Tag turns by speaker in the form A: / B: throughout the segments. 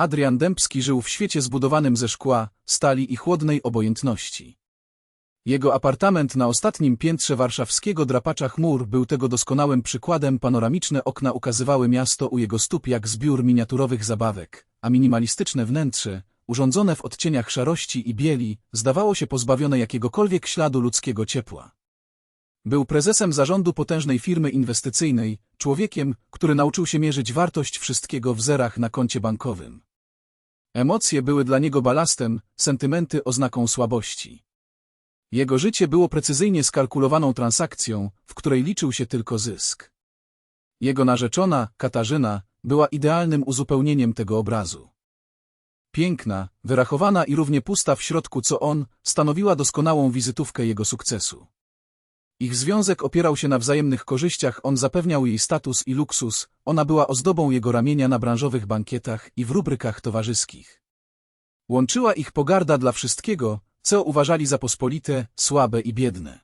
A: Adrian Dębski żył w świecie zbudowanym ze szkła, stali i chłodnej obojętności. Jego apartament na ostatnim piętrze warszawskiego drapacza chmur był tego doskonałym przykładem. Panoramiczne okna ukazywały miasto u jego stóp jak zbiór miniaturowych zabawek, a minimalistyczne wnętrze, urządzone w odcieniach szarości i bieli, zdawało się pozbawione jakiegokolwiek śladu ludzkiego ciepła. Był prezesem zarządu potężnej firmy inwestycyjnej, człowiekiem, który nauczył się mierzyć wartość wszystkiego w zerach na koncie bankowym. Emocje były dla niego balastem, sentymenty oznaką słabości. Jego życie było precyzyjnie skalkulowaną transakcją, w której liczył się tylko zysk. Jego narzeczona, Katarzyna, była idealnym uzupełnieniem tego obrazu. Piękna, wyrachowana i równie pusta w środku co on, stanowiła doskonałą wizytówkę jego sukcesu. Ich związek opierał się na wzajemnych korzyściach, on zapewniał jej status i luksus, ona była ozdobą jego ramienia na branżowych bankietach i w rubrykach towarzyskich. Łączyła ich pogarda dla wszystkiego, co uważali za pospolite, słabe i biedne.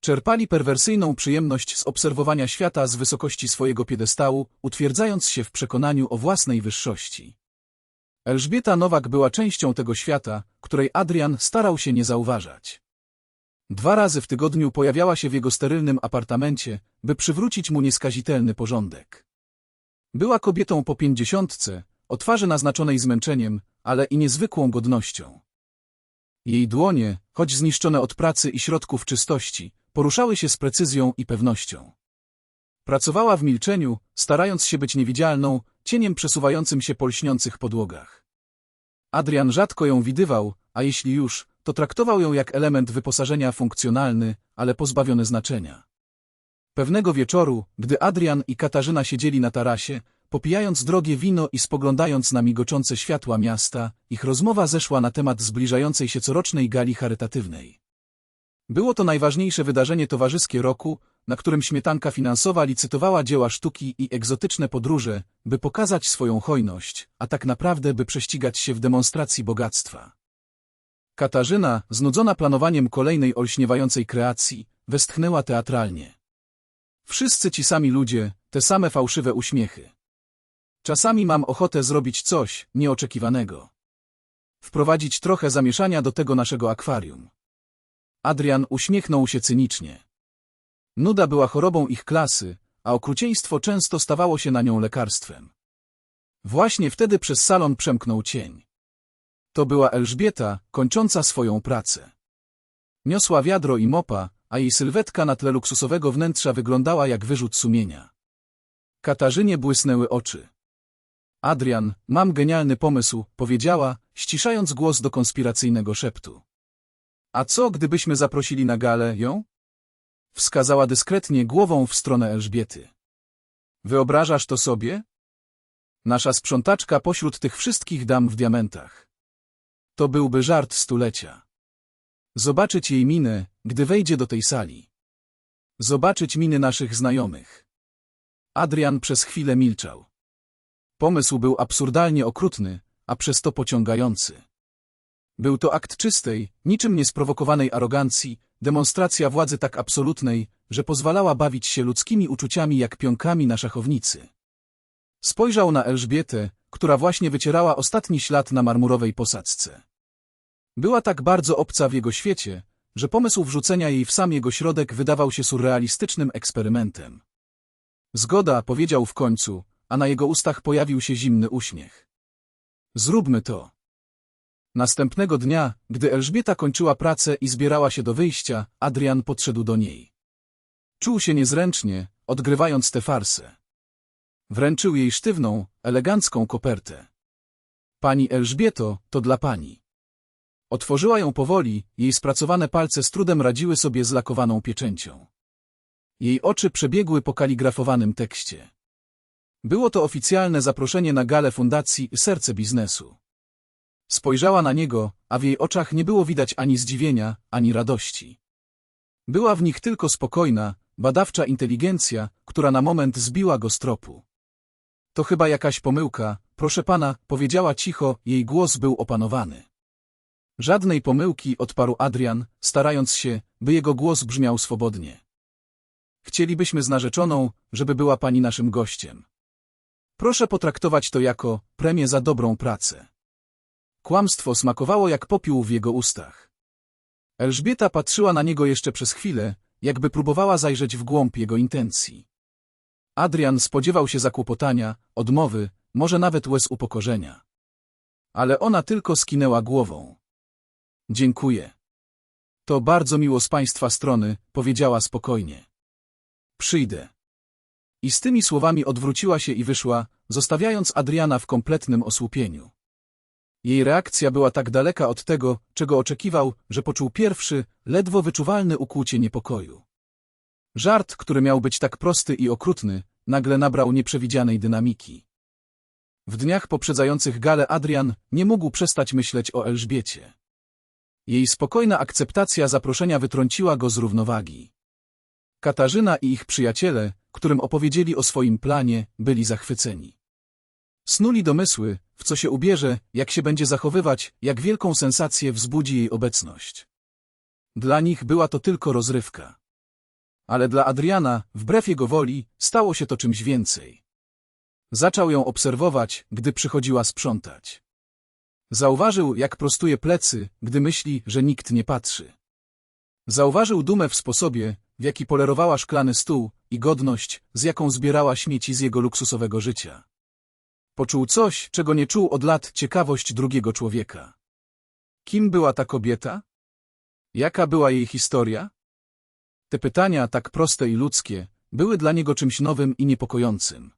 A: Czerpali perwersyjną przyjemność z obserwowania świata z wysokości swojego piedestału, utwierdzając się w przekonaniu o własnej wyższości. Elżbieta Nowak była częścią tego świata, której Adrian starał się nie zauważać. Dwa razy w tygodniu pojawiała się w jego sterylnym apartamencie, by przywrócić mu nieskazitelny porządek. Była kobietą po pięćdziesiątce, o twarzy naznaczonej zmęczeniem, ale i niezwykłą godnością. Jej dłonie, choć zniszczone od pracy i środków czystości, poruszały się z precyzją i pewnością. Pracowała w milczeniu, starając się być niewidzialną, cieniem przesuwającym się po lśniących podłogach. Adrian rzadko ją widywał, a jeśli już, to traktował ją jak element wyposażenia funkcjonalny, ale pozbawiony znaczenia. Pewnego wieczoru, gdy Adrian i Katarzyna siedzieli na tarasie, popijając drogie wino i spoglądając na migoczące światła miasta, ich rozmowa zeszła na temat zbliżającej się corocznej gali charytatywnej. Było to najważniejsze wydarzenie towarzyskie roku, na którym śmietanka finansowa licytowała dzieła sztuki i egzotyczne podróże, by pokazać swoją hojność, a tak naprawdę by prześcigać się w demonstracji bogactwa. Katarzyna, znudzona planowaniem kolejnej olśniewającej kreacji, westchnęła teatralnie. Wszyscy ci sami ludzie, te same fałszywe uśmiechy. Czasami mam ochotę zrobić coś nieoczekiwanego. Wprowadzić trochę zamieszania do tego naszego akwarium. Adrian uśmiechnął się cynicznie. Nuda była chorobą ich klasy, a okrucieństwo często stawało się na nią lekarstwem. Właśnie wtedy przez salon przemknął cień. To była Elżbieta, kończąca swoją pracę. Niosła wiadro i mopa, a jej sylwetka na tle luksusowego wnętrza wyglądała jak wyrzut sumienia. Katarzynie błysnęły oczy. Adrian, mam genialny pomysł, powiedziała, ściszając głos do konspiracyjnego szeptu. A co, gdybyśmy zaprosili na galę ją? Wskazała dyskretnie głową w stronę Elżbiety. Wyobrażasz to sobie? Nasza sprzątaczka pośród tych wszystkich dam w diamentach. To byłby żart stulecia. Zobaczyć jej minę, gdy wejdzie do tej sali. Zobaczyć miny naszych znajomych. Adrian przez chwilę milczał. Pomysł był absurdalnie okrutny, a przez to pociągający. Był to akt czystej, niczym niesprowokowanej arogancji, demonstracja władzy tak absolutnej, że pozwalała bawić się ludzkimi uczuciami jak pionkami na szachownicy. Spojrzał na Elżbietę, która właśnie wycierała ostatni ślad na marmurowej posadzce. Była tak bardzo obca w jego świecie, że pomysł wrzucenia jej w sam jego środek wydawał się surrealistycznym eksperymentem. Zgoda, powiedział w końcu, a na jego ustach pojawił się zimny uśmiech. Zróbmy to. Następnego dnia, gdy Elżbieta kończyła pracę i zbierała się do wyjścia, Adrian podszedł do niej. Czuł się niezręcznie, odgrywając tę farsę. Wręczył jej sztywną, elegancką kopertę. Pani Elżbieto, to dla pani. Otworzyła ją powoli, jej spracowane palce z trudem radziły sobie z lakowaną pieczęcią. Jej oczy przebiegły po kaligrafowanym tekście. Było to oficjalne zaproszenie na galę fundacji Serce Biznesu. Spojrzała na niego, a w jej oczach nie było widać ani zdziwienia, ani radości. Była w nich tylko spokojna, badawcza inteligencja, która na moment zbiła go z tropu. To chyba jakaś pomyłka, proszę pana, powiedziała cicho, jej głos był opanowany. Żadnej pomyłki, odparł Adrian, starając się, by jego głos brzmiał swobodnie. Chcielibyśmy z narzeczoną, żeby była pani naszym gościem. Proszę potraktować to jako premię za dobrą pracę. Kłamstwo smakowało jak popiół w jego ustach. Elżbieta patrzyła na niego jeszcze przez chwilę, jakby próbowała zajrzeć w głąb jego intencji. Adrian spodziewał się zakłopotania, odmowy, może nawet łez upokorzenia. Ale ona tylko skinęła głową. Dziękuję. To bardzo miło z państwa strony, powiedziała spokojnie. Przyjdę. I z tymi słowami odwróciła się i wyszła, zostawiając Adriana w kompletnym osłupieniu. Jej reakcja była tak daleka od tego, czego oczekiwał, że poczuł pierwszy, ledwo wyczuwalny ukłucie niepokoju. Żart, który miał być tak prosty i okrutny, nagle nabrał nieprzewidzianej dynamiki. W dniach poprzedzających galę Adrian nie mógł przestać myśleć o Elżbiecie. Jej spokojna akceptacja zaproszenia wytrąciła go z równowagi. Katarzyna i ich przyjaciele, którym opowiedzieli o swoim planie, byli zachwyceni. Snuli domysły, w co się ubierze, jak się będzie zachowywać, jak wielką sensację wzbudzi jej obecność. Dla nich była to tylko rozrywka. Ale dla Adriana, wbrew jego woli, stało się to czymś więcej. Zaczął ją obserwować, gdy przychodziła sprzątać. Zauważył, jak prostuje plecy, gdy myśli, że nikt nie patrzy. Zauważył dumę w sposobie, w jaki polerowała szklany stół i godność, z jaką zbierała śmieci z jego luksusowego życia. Poczuł coś, czego nie czuł od lat ciekawość drugiego człowieka. Kim była ta kobieta? Jaka była jej historia? Te pytania, tak proste i ludzkie, były dla niego czymś nowym i niepokojącym.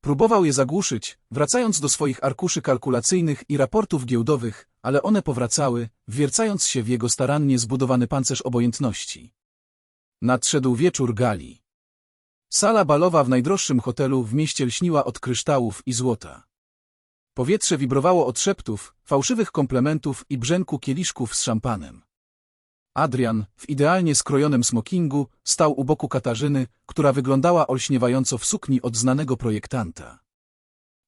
A: Próbował je zagłuszyć, wracając do swoich arkuszy kalkulacyjnych i raportów giełdowych, ale one powracały, wiercając się w jego starannie zbudowany pancerz obojętności. Nadszedł wieczór gali. Sala balowa w najdroższym hotelu w mieście lśniła od kryształów i złota. Powietrze wibrowało od szeptów, fałszywych komplementów i brzęku kieliszków z szampanem. Adrian, w idealnie skrojonym smokingu, stał u boku Katarzyny, która wyglądała olśniewająco w sukni od znanego projektanta.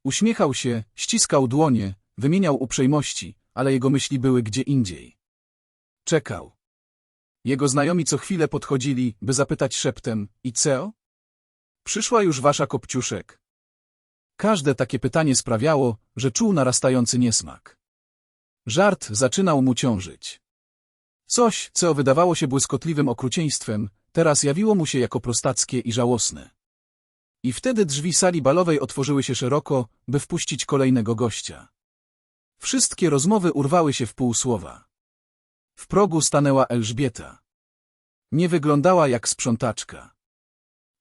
A: Uśmiechał się, ściskał dłonie, wymieniał uprzejmości, ale jego myśli były gdzie indziej. Czekał. Jego znajomi co chwilę podchodzili, by zapytać szeptem, i co? Przyszła już wasza kopciuszek. Każde takie pytanie sprawiało, że czuł narastający niesmak. Żart zaczynał mu ciążyć. Coś, co wydawało się błyskotliwym okrucieństwem, teraz jawiło mu się jako prostackie i żałosne. I wtedy drzwi sali balowej otworzyły się szeroko, by wpuścić kolejnego gościa. Wszystkie rozmowy urwały się w pół słowa. W progu stanęła Elżbieta. Nie wyglądała jak sprzątaczka.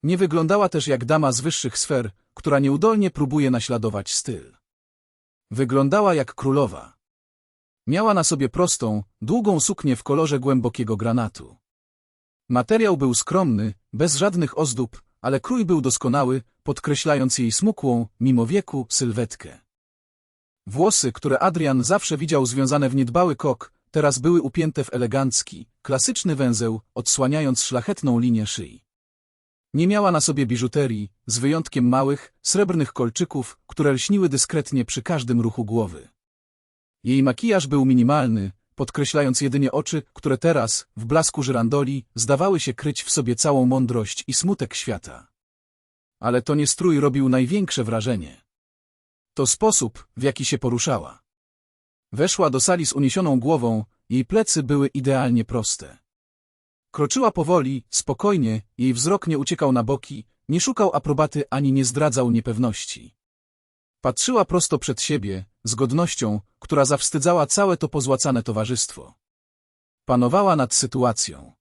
A: Nie wyglądała też jak dama z wyższych sfer, która nieudolnie próbuje naśladować styl. Wyglądała jak królowa. Miała na sobie prostą, długą suknię w kolorze głębokiego granatu. Materiał był skromny, bez żadnych ozdób, ale krój był doskonały, podkreślając jej smukłą, mimo wieku, sylwetkę. Włosy, które Adrian zawsze widział związane w niedbały kok, teraz były upięte w elegancki, klasyczny węzeł, odsłaniając szlachetną linię szyi. Nie miała na sobie biżuterii, z wyjątkiem małych, srebrnych kolczyków, które lśniły dyskretnie przy każdym ruchu głowy. Jej makijaż był minimalny, podkreślając jedynie oczy, które teraz, w blasku żyrandoli, zdawały się kryć w sobie całą mądrość i smutek świata. Ale to nie strój robił największe wrażenie. To sposób, w jaki się poruszała. Weszła do sali z uniesioną głową, jej plecy były idealnie proste. Kroczyła powoli, spokojnie, jej wzrok nie uciekał na boki, nie szukał aprobaty ani nie zdradzał niepewności. Patrzyła prosto przed siebie, z godnością, która zawstydzała całe to pozłacane towarzystwo. Panowała nad sytuacją.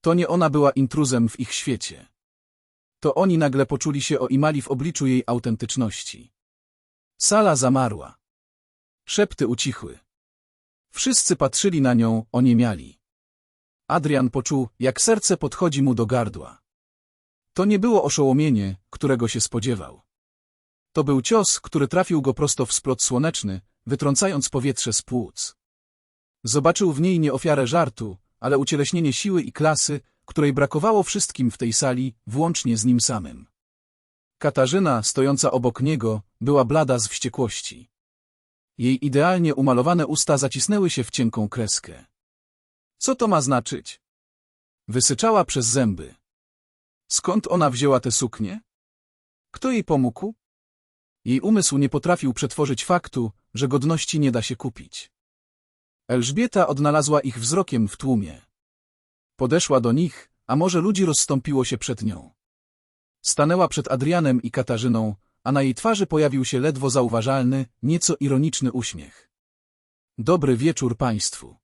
A: To nie ona była intruzem w ich świecie. To oni nagle poczuli się oimali w obliczu jej autentyczności. Sala zamarła. Szepty ucichły. Wszyscy patrzyli na nią, oniemiali. Adrian poczuł, jak serce podchodzi mu do gardła. To nie było oszołomienie, którego się spodziewał. To był cios, który trafił go prosto w splot słoneczny, wytrącając powietrze z płuc. Zobaczył w niej nie ofiarę żartu, ale ucieleśnienie siły i klasy, której brakowało wszystkim w tej sali, włącznie z nim samym. Katarzyna, stojąca obok niego, była blada z wściekłości. Jej idealnie umalowane usta zacisnęły się w cienką kreskę. Co to ma znaczyć? Wysyczała przez zęby. Skąd ona wzięła te suknie? Kto jej pomógł? Jej umysł nie potrafił przetworzyć faktu, że godności nie da się kupić. Elżbieta odnalazła ich wzrokiem w tłumie. Podeszła do nich, a może ludzi rozstąpiło się przed nią. Stanęła przed Adrianem i Katarzyną, a na jej twarzy pojawił się ledwo zauważalny, nieco ironiczny uśmiech. Dobry wieczór państwu.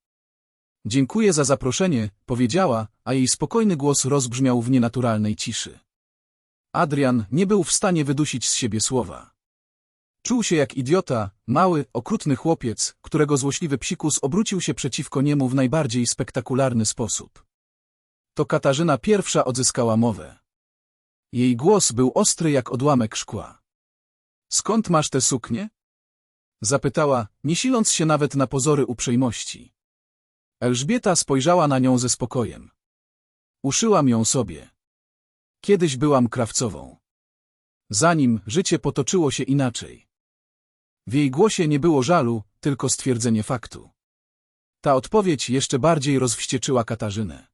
A: Dziękuję za zaproszenie, powiedziała, a jej spokojny głos rozbrzmiał w nienaturalnej ciszy. Adrian nie był w stanie wydusić z siebie słowa. Czuł się jak idiota, mały, okrutny chłopiec, którego złośliwy psikus obrócił się przeciwko niemu w najbardziej spektakularny sposób. To Katarzyna pierwsza odzyskała mowę. Jej głos był ostry jak odłamek szkła. Skąd masz te suknie? Zapytała, nie siląc się nawet na pozory uprzejmości. Elżbieta spojrzała na nią ze spokojem. Uszyłam ją sobie. Kiedyś byłam krawcową. Zanim życie potoczyło się inaczej. W jej głosie nie było żalu, tylko stwierdzenie faktu. Ta odpowiedź jeszcze bardziej rozwścieczyła Katarzynę.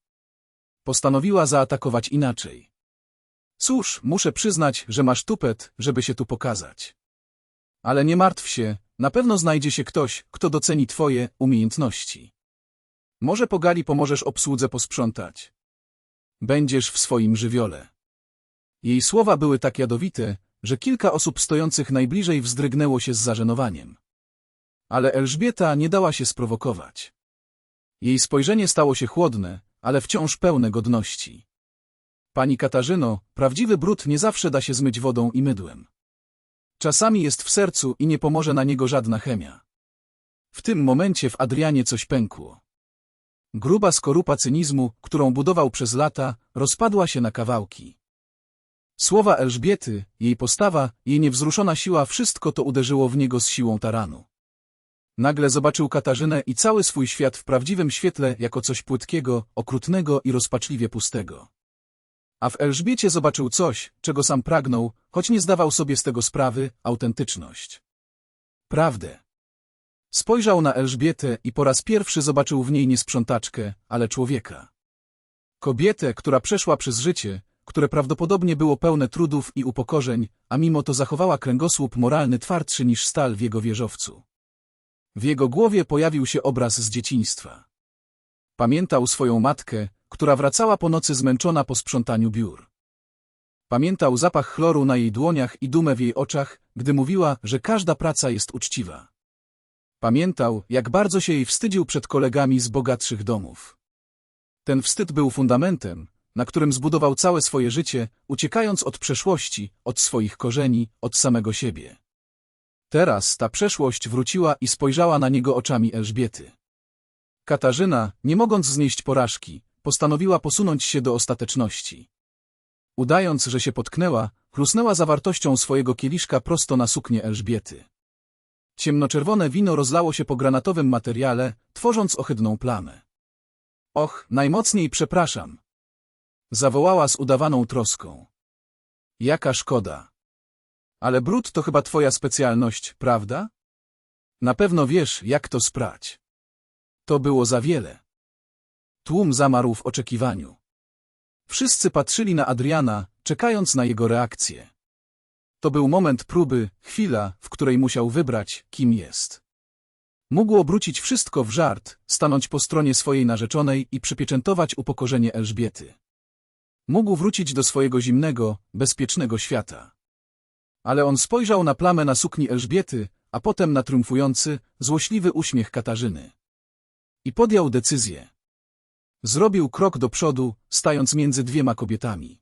A: Postanowiła zaatakować inaczej. Cóż, muszę przyznać, że masz tupet, żeby się tu pokazać. Ale nie martw się, na pewno znajdzie się ktoś, kto doceni twoje umiejętności. Może pogali pomożesz obsłudze posprzątać. Będziesz w swoim żywiole. Jej słowa były tak jadowite, że kilka osób stojących najbliżej wzdrygnęło się z zażenowaniem. Ale Elżbieta nie dała się sprowokować. Jej spojrzenie stało się chłodne, ale wciąż pełne godności. Pani Katarzyno, prawdziwy brud nie zawsze da się zmyć wodą i mydłem. Czasami jest w sercu i nie pomoże na niego żadna chemia. W tym momencie w Adrianie coś pękło. Gruba skorupa cynizmu, którą budował przez lata, rozpadła się na kawałki. Słowa Elżbiety, jej postawa, jej niewzruszona siła wszystko to uderzyło w niego z siłą taranu. Nagle zobaczył Katarzynę i cały swój świat w prawdziwym świetle jako coś płytkiego, okrutnego i rozpaczliwie pustego. A w Elżbiecie zobaczył coś, czego sam pragnął, choć nie zdawał sobie z tego sprawy, autentyczność. Prawdę. Spojrzał na Elżbietę i po raz pierwszy zobaczył w niej nie sprzątaczkę, ale człowieka. Kobietę, która przeszła przez życie, które prawdopodobnie było pełne trudów i upokorzeń, a mimo to zachowała kręgosłup moralny twardszy niż stal w jego wieżowcu. W jego głowie pojawił się obraz z dzieciństwa. Pamiętał swoją matkę, która wracała po nocy zmęczona po sprzątaniu biur. Pamiętał zapach chloru na jej dłoniach i dumę w jej oczach, gdy mówiła, że każda praca jest uczciwa. Pamiętał, jak bardzo się jej wstydził przed kolegami z bogatszych domów. Ten wstyd był fundamentem, na którym zbudował całe swoje życie, uciekając od przeszłości, od swoich korzeni, od samego siebie. Teraz ta przeszłość wróciła i spojrzała na niego oczami Elżbiety. Katarzyna, nie mogąc znieść porażki, postanowiła posunąć się do ostateczności. Udając, że się potknęła, chrusnęła zawartością swojego kieliszka prosto na suknię Elżbiety. Ciemnoczerwone wino rozlało się po granatowym materiale, tworząc ohydną plamę. Och, najmocniej przepraszam. Zawołała z udawaną troską. Jaka szkoda. Ale brud to chyba twoja specjalność, prawda? Na pewno wiesz, jak to sprać. To było za wiele. Tłum zamarł w oczekiwaniu. Wszyscy patrzyli na Adriana, czekając na jego reakcję. To był moment próby, chwila, w której musiał wybrać, kim jest. Mógł obrócić wszystko w żart, stanąć po stronie swojej narzeczonej i przypieczętować upokorzenie Elżbiety. Mógł wrócić do swojego zimnego, bezpiecznego świata. Ale on spojrzał na plamę na sukni Elżbiety, a potem na triumfujący, złośliwy uśmiech Katarzyny. I podjął decyzję. Zrobił krok do przodu, stając między dwiema kobietami.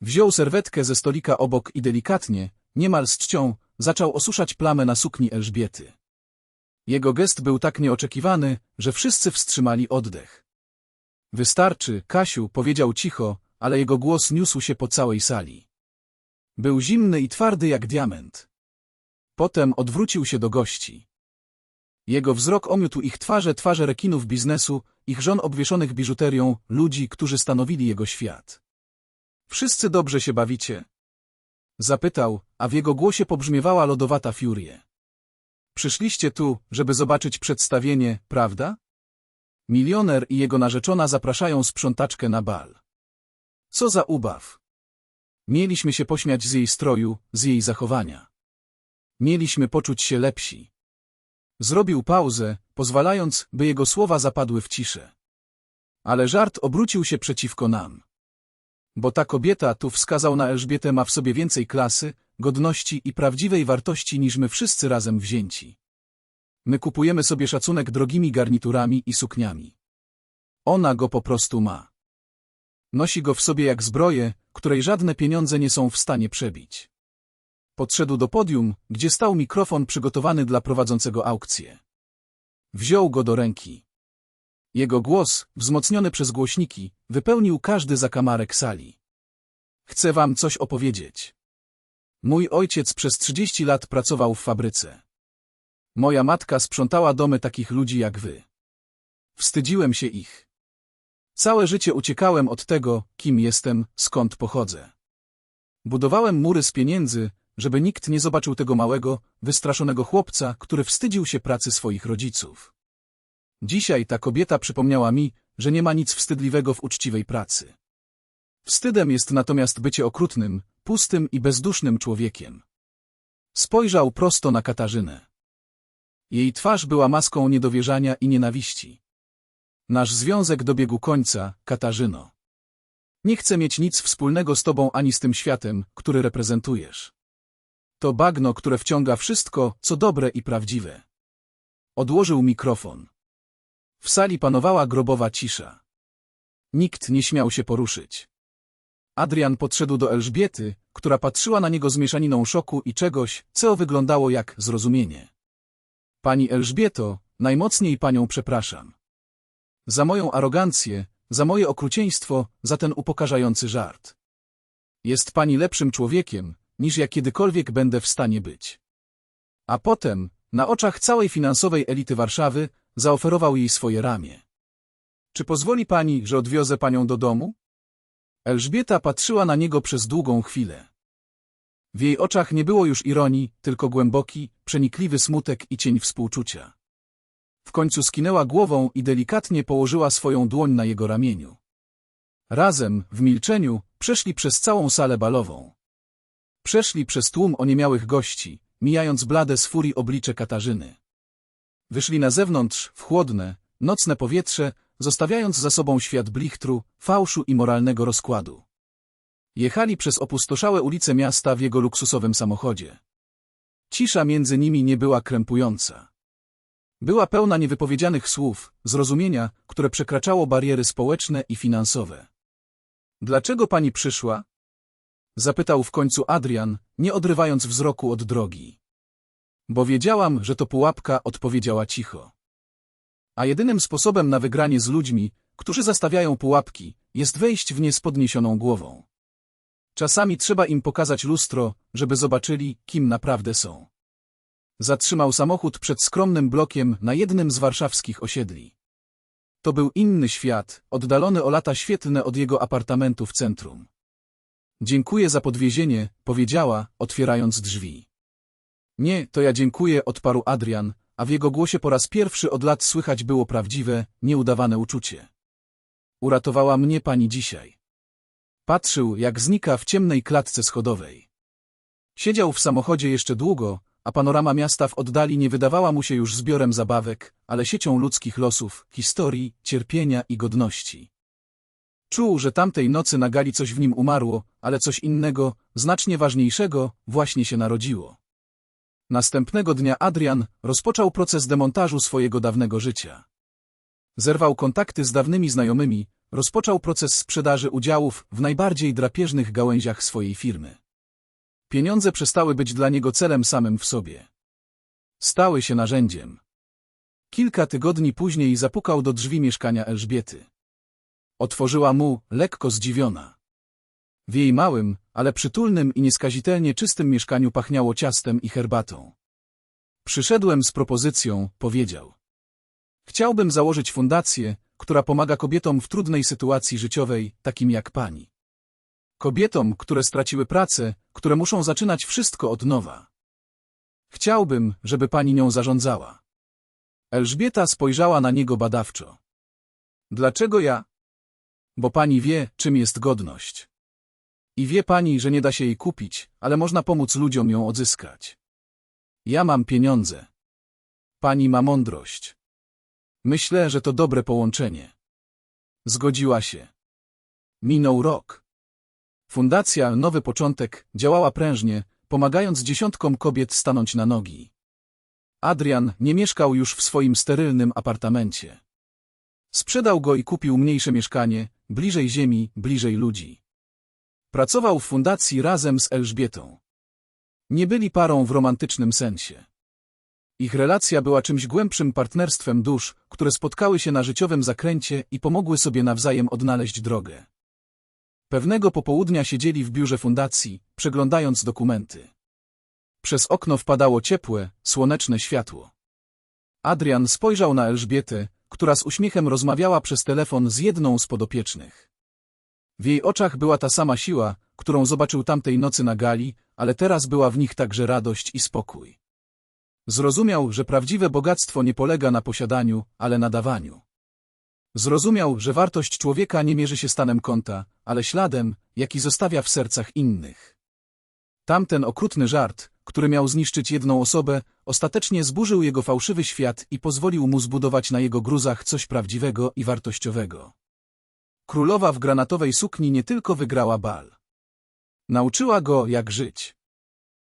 A: Wziął serwetkę ze stolika obok i delikatnie, niemal z czcią, zaczął osuszać plamę na sukni Elżbiety. Jego gest był tak nieoczekiwany, że wszyscy wstrzymali oddech. Wystarczy, Kasiu, powiedział cicho, ale jego głos niósł się po całej sali. Był zimny i twardy jak diament. Potem odwrócił się do gości. Jego wzrok omiótł ich twarze, twarze rekinów biznesu, ich żon obwieszonych biżuterią, ludzi, którzy stanowili jego świat. Wszyscy dobrze się bawicie? Zapytał, a w jego głosie pobrzmiewała lodowata furia. Przyszliście tu, żeby zobaczyć przedstawienie, prawda? Milioner i jego narzeczona zapraszają sprzątaczkę na bal. Co za ubaw. Mieliśmy się pośmiać z jej stroju, z jej zachowania. Mieliśmy poczuć się lepsi. Zrobił pauzę, pozwalając, by jego słowa zapadły w ciszę. Ale żart obrócił się przeciwko nam. Bo ta kobieta, tu wskazał na Elżbietę, ma w sobie więcej klasy, godności i prawdziwej wartości niż my wszyscy razem wzięci. My kupujemy sobie szacunek drogimi garniturami i sukniami. Ona go po prostu ma. Nosi go w sobie jak zbroję, której żadne pieniądze nie są w stanie przebić. Podszedł do podium, gdzie stał mikrofon przygotowany dla prowadzącego aukcję. Wziął go do ręki. Jego głos, wzmocniony przez głośniki, wypełnił każdy zakamarek sali. Chcę wam coś opowiedzieć. Mój ojciec przez 30 lat pracował w fabryce. Moja matka sprzątała domy takich ludzi jak wy. Wstydziłem się ich. Całe życie uciekałem od tego, kim jestem, skąd pochodzę. Budowałem mury z pieniędzy, żeby nikt nie zobaczył tego małego, wystraszonego chłopca, który wstydził się pracy swoich rodziców. Dzisiaj ta kobieta przypomniała mi, że nie ma nic wstydliwego w uczciwej pracy. Wstydem jest natomiast bycie okrutnym, pustym i bezdusznym człowiekiem. Spojrzał prosto na Katarzynę. Jej twarz była maską niedowierzania i nienawiści. Nasz związek dobiegł końca, Katarzyno. Nie chcę mieć nic wspólnego z tobą ani z tym światem, który reprezentujesz. To bagno, które wciąga wszystko, co dobre i prawdziwe. Odłożył mikrofon. W sali panowała grobowa cisza. Nikt nie śmiał się poruszyć. Adrian podszedł do Elżbiety, która patrzyła na niego z mieszaniną szoku i czegoś, co wyglądało jak zrozumienie. Pani Elżbieto, najmocniej panią przepraszam. Za moją arogancję, za moje okrucieństwo, za ten upokarzający żart. Jest pani lepszym człowiekiem, niż ja kiedykolwiek będę w stanie być. A potem, na oczach całej finansowej elity Warszawy, zaoferował jej swoje ramię. Czy pozwoli pani, że odwiozę panią do domu? Elżbieta patrzyła na niego przez długą chwilę. W jej oczach nie było już ironii, tylko głęboki, przenikliwy smutek i cień współczucia. W końcu skinęła głową i delikatnie położyła swoją dłoń na jego ramieniu. Razem, w milczeniu, przeszli przez całą salę balową. Przeszli przez tłum oniemiałych gości, mijając blade z furii oblicze Katarzyny. Wyszli na zewnątrz, w chłodne, nocne powietrze, zostawiając za sobą świat blichtru, fałszu i moralnego rozkładu. Jechali przez opustoszałe ulice miasta w jego luksusowym samochodzie. Cisza między nimi nie była krępująca. Była pełna niewypowiedzianych słów, zrozumienia, które przekraczało bariery społeczne i finansowe. Dlaczego pani przyszła? Zapytał w końcu Adrian, nie odrywając wzroku od drogi. Bo wiedziałam, że to pułapka, odpowiedziała cicho. A jedynym sposobem na wygranie z ludźmi, którzy zastawiają pułapki, jest wejść w nie z podniesioną głową. Czasami trzeba im pokazać lustro, żeby zobaczyli, kim naprawdę są. Zatrzymał samochód przed skromnym blokiem na jednym z warszawskich osiedli. To był inny świat, oddalony o lata świetlne od jego apartamentu w centrum. Dziękuję za podwiezienie, powiedziała, otwierając drzwi. Nie, to ja dziękuję, odparł Adrian, a w jego głosie po raz pierwszy od lat słychać było prawdziwe, nieudawane uczucie. Uratowała mnie pani dzisiaj. Patrzył, jak znika w ciemnej klatce schodowej. Siedział w samochodzie jeszcze długo, a panorama miasta w oddali nie wydawała mu się już zbiorem zabawek, ale siecią ludzkich losów, historii, cierpienia i godności. Czuł, że tamtej nocy na gali coś w nim umarło, ale coś innego, znacznie ważniejszego, właśnie się narodziło. Następnego dnia Adrian rozpoczął proces demontażu swojego dawnego życia. Zerwał kontakty z dawnymi znajomymi, rozpoczął proces sprzedaży udziałów w najbardziej drapieżnych gałęziach swojej firmy. Pieniądze przestały być dla niego celem samym w sobie. Stały się narzędziem. Kilka tygodni później zapukał do drzwi mieszkania Elżbiety. Otworzyła mu, lekko zdziwiona. W jej małym, ale przytulnym i nieskazitelnie czystym mieszkaniu pachniało ciastem i herbatą. Przyszedłem z propozycją, powiedział. Chciałbym założyć fundację, która pomaga kobietom w trudnej sytuacji życiowej, takim jak pani. Kobietom, które straciły pracę, które muszą zaczynać wszystko od nowa. Chciałbym, żeby pani nią zarządzała. Elżbieta spojrzała na niego badawczo. Dlaczego ja? Bo pani wie, czym jest godność. I wie pani, że nie da się jej kupić, ale można pomóc ludziom ją odzyskać. Ja mam pieniądze. Pani ma mądrość. Myślę, że to dobre połączenie. Zgodziła się. Minął rok. Fundacja Nowy Początek działała prężnie, pomagając dziesiątkom kobiet stanąć na nogi. Adrian nie mieszkał już w swoim sterylnym apartamencie. Sprzedał go i kupił mniejsze mieszkanie, bliżej ziemi, bliżej ludzi. Pracował w fundacji razem z Elżbietą. Nie byli parą w romantycznym sensie. Ich relacja była czymś głębszym partnerstwem dusz, które spotkały się na życiowym zakręcie i pomogły sobie nawzajem odnaleźć drogę. Pewnego popołudnia siedzieli w biurze fundacji, przeglądając dokumenty. Przez okno wpadało ciepłe, słoneczne światło. Adrian spojrzał na Elżbietę, która z uśmiechem rozmawiała przez telefon z jedną z podopiecznych. W jej oczach była ta sama siła, którą zobaczył tamtej nocy na gali, ale teraz była w nich także radość i spokój. Zrozumiał, że prawdziwe bogactwo nie polega na posiadaniu, ale na dawaniu. Zrozumiał, że wartość człowieka nie mierzy się stanem konta, ale śladem, jaki zostawia w sercach innych. Tamten okrutny żart, który miał zniszczyć jedną osobę, ostatecznie zburzył jego fałszywy świat i pozwolił mu zbudować na jego gruzach coś prawdziwego i wartościowego. Królowa w granatowej sukni nie tylko wygrała bal. Nauczyła go, jak żyć.